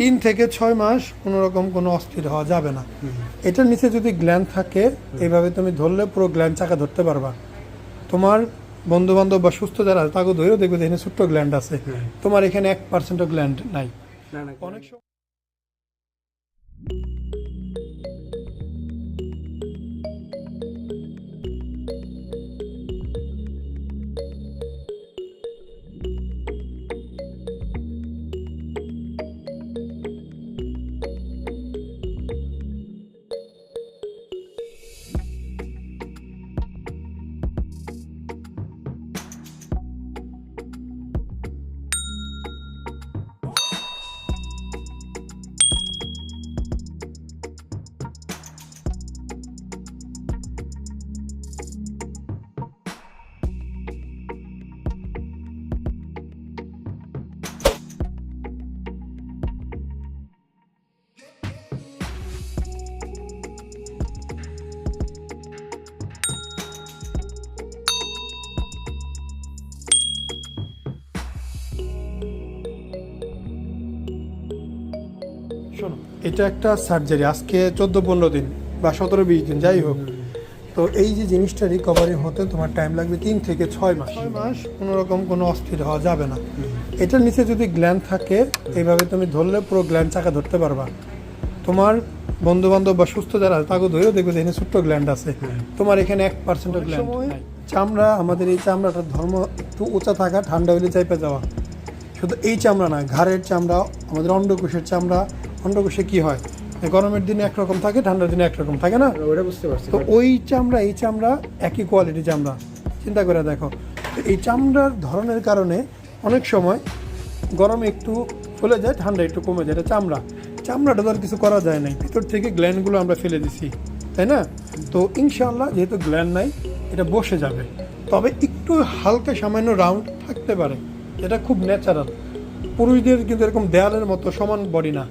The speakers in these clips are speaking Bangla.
তিন থেকে ছয় মাস কোনো রকম কোনো অস্থির হওয়া যাবে না। এটার নিচে যদি গ্ল্যান্ড থাকে এইভাবে তুমি ধরলে পুরো গ্ল্যান্ড চাকা ধরতে পারবা। তোমার বন্ধু বান্ধব বা সুস্থ যারা আছে তাকে ধরেও দেখবে যে এখানে ছোট্ট গ্ল্যান্ড আছে। তোমার এখানে এক পার্সেন্টও গ্ল্যান্ড নাই। অনেক সময় শোনো। এটা একটা সার্জারি আজকে চোদ্দ পনেরো দিন বা সতেরো বিশ দিন যাই হোক। তো এই যে জিনিসটা রিকভারি হতে তোমার টাইম লাগবে তিন থেকে ছয় মাস। ছয় মাস কোনো রকম কোনো অস্থির হওয়া যাবে না। এটার নিচে যদি গ্ল্যান্ড থাকে এইভাবে তুমি ধরলে পুরো গ্ল্যান্ড চাকা ধরতে পারবা। তোমার বন্ধু বান্ধব বা সুস্থ যারা আছে তাকে ধরেও দেখবে যে এখানে ছোট্ট গ্ল্যান্ড আছে। তোমার এখানে এক পার্সেন্টও গ্ল্যান্ড চামড়া আমাদের এই চামড়াটার ধর্ম একটু উঁচা থাকা ঠান্ডা হইলে চাইপে যাওয়া। শুধু এই চামড়া না ঘাড়ের চামড়া আমাদের অন্ডকোষের চামড়া অন্ডকোষে কি হয়? গরমের দিনে একরকম থাকে ঠান্ডার দিনে একরকম থাকে না? ওটা বুঝতে পারছি তো ওই চামড়া এই চামড়া একই কোয়ালিটি চামড়া। চিন্তা করে দেখো। তো এই চামড়ার ধরনের কারণে অনেক সময় গরমে একটু ফুলে যায় ঠান্ডা একটু কমে যায়। এটা চামড়া। চামড়াটা তো আর কিছু করা যায় নাই। ভিতর থেকে গ্ল্যান্ডগুলো আমরা ফেলে দিছি তাই না? তো ইনশাল্লাহ যেহেতু গ্ল্যান্ড নাই এটা বসে যাবে। তবে একটু হালকা সামান্য রাউন্ড থাকতে পারে। এটা খুব ন্যাচারাল পুরুষদের কিন্তু এরকম দেয়ালের মতো সমান বডি না।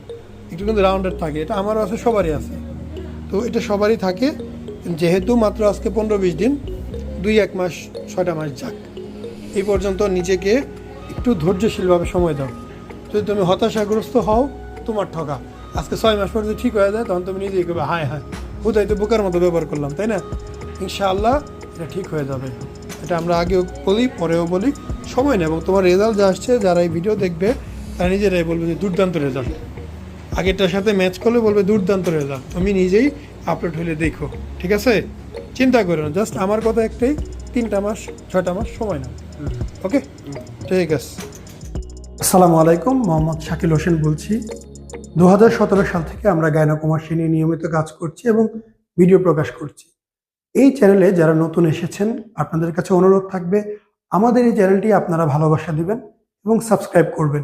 একটু কিন্তু রাউন্ডেড থাকে। এটা আমারও আছে, সবারই আছে। তো এটা সবারই থাকে। যেহেতু মাত্র আজকে পনেরো বিশ দিন, দুই এক মাস, ছয়টা মাস যাক। এই পর্যন্ত নিজেকে একটু ধৈর্যশীলভাবে সময় দাও। যদি তুমি হতাশাগ্রস্ত হও, তোমার ঠকা আজকে ছয় মাস পর যদি ঠিক হয়ে যায়, তখন তুমি নিজেই করবে হায় হায়, হুদাই তো বোকার মতো ব্যবহার করলাম তাই না? ইনশাআল্লাহ এটা ঠিক হয়ে যাবে। এটা আমরা আগেও বলি, পরেও বলি। সময় নেই, এবং তোমার রেজাল্ট যা আসছে, যারা এই ভিডিও দেখবে, তারা নিজেরাই বলবে যে দুর্দান্ত রেজাল্ট আগেরটার সাথে ম্যাচ করলে বলবে দুর্দান্ত রেজাল্ট তুমি নিজেই আপলোড হলে দেখো, ঠিক আছে? চিন্তা করো না জাস্ট আমার কথা একটাই, তিনটা মাস, ছয়টা মাস সময় না ওকে? ঠিক আছে। আসসালামু আলাইকুম, মোহাম্মদ শাকিল হোসেন বলছি। দু হাজার সতেরো সাল থেকে আমরা গায়নাকুমাসী নিয়ে নিয়মিত কাজ করছি এবং ভিডিও প্রকাশ করছি। এই চ্যানেলে যারা নতুন এসেছেন, আপনাদের কাছে অনুরোধ থাকবে, আমাদের এই চ্যানেলটি আপনারা ভালোবাসা দিবেন এবং সাবস্ক্রাইব করবেন।